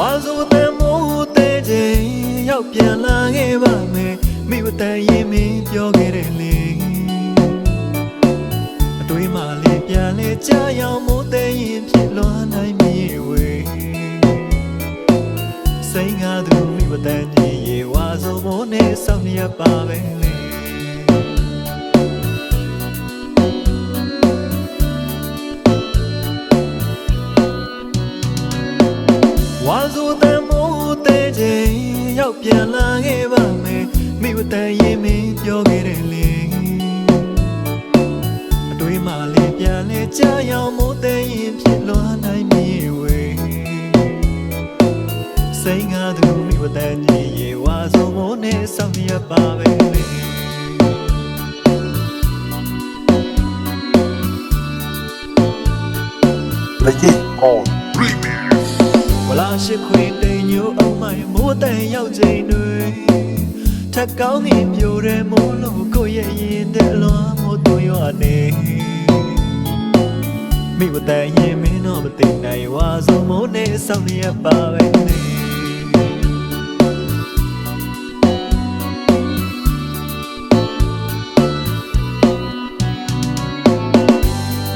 ဝါဆိုတဲ့မိုးတဲ့ချိန်ရောက်ပြန်လာခဲ့ပါမယ်မိမတန်ရင်မင်းပြောခဲ့တယ်လေအတွေးမှလေးပြန်လဲကြာရောက်မိုးတဲ့ရင်ဖြစ်လွန်နိုင်မည်ဝေစိန်ကားသူမိမတန်ကြီးရေဝါဆိုမိုးနဲ့ဆောင်းရပါပဲလေ ရောက်ပြန်လာခဲ့ပါမယ်မိဝတန်ရင်မင်းပြောခဲ့တယ်လေအတွေးမှလေးပြန်လဲကြာရောက်မိုးတဲ့ရင်ဖြစ်လွန်နိုင်မည်ဝေစိန်ကားသူမိဝတန်ကြီးရေဝါဆိုမိုးနဲ့ဆောင်းရပါပဲလေ Legit on ဝ လာရှိခွေတိမ်ညိုအောင်မိုင်မိုးတန်ရောက်ချိန်တွေထက်ကောင်းရင်ပြိုတယ်မိုးလို့ကိုယ့်ရဲ့ရင်တဲ့လွန်မိုးတို့ရွာနေမိဝတန်ရင်မင်းတော့မသိနိုင်ဝါဆုံးမိုးနဲ့ဆောင်းရပါပဲနေ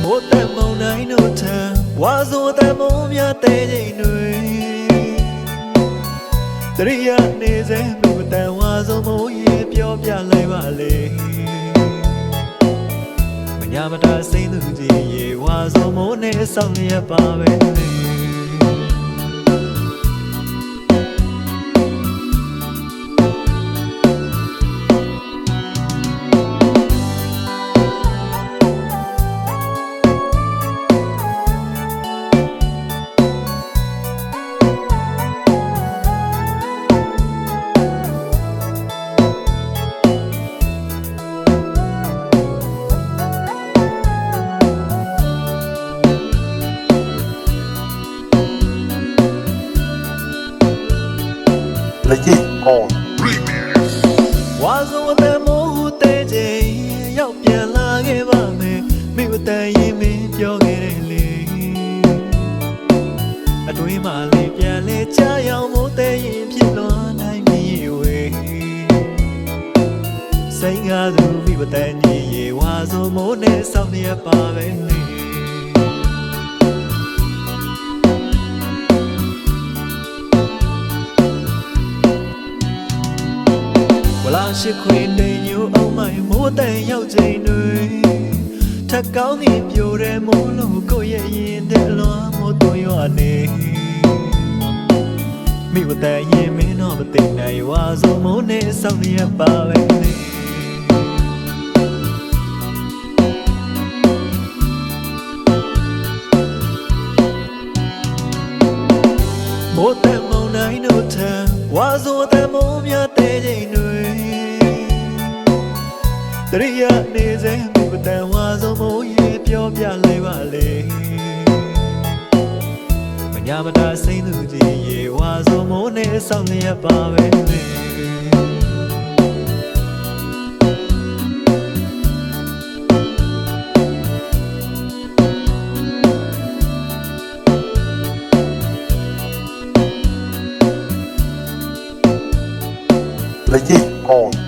မိုးတန်မုန်တိုင်းတို့ထံ ဝါဆိုတဲ့မုန်းများတဲ့ချိန်တွေတရိယာနေစေမိဝတန်ဝါဆုံးမိုးရေပြောပြလိုက်ပါလေမညာမတာစိမ့်သူကြီးရေဝါဆုံးမိုးနဲ့ဆောင်းရပါပဲ လေ Legit on ဝါဆိုတဲ့မိုးတဲ့ချိန်ရောက်ပြန်လာခဲ့ပါမယ်မိဝတန်ရင်မင်းပြောခဲ့တယ်လေအတွေးမှလေးပြန်လဲကြာရောက်မိုးတဲ့ရင်ဖြစ်လွန်နိုင်မည်ဝေစိန်ကားသူမိဝတန်ကြီးရေဝါဆိုမိုးနဲ့ဆောင်းရပါပဲလေ ရှိခွေတိမ်ညိုအောင်မိုင်မိုးတန်ရောက်ချိန်တွေထက်ကောင်းရင်ပြိုတယ်မိုးလို့ကိုယ့်ရဲ့ရင်တဲ့လွန်မိုးတို့ရွာနေမိဝတန်ရင်မင်းတော့မသိနိုင်ဝါဆုံးမိုးနဲ့ဆောင်းရပါပဲလေမိုးတန်မုန်တိုင်းတို့ထံဝါဆိုတဲ့မိုးများ တရိယာနေစေမိဝတန်ဝါဆုံးမိုးရေပြောပြလိုက်ပါလေမညာမတာစိမ့်သူကြီးရေဝါဆုံးမိုးနဲ့ဆောင်းရပါပဲလေ Legit on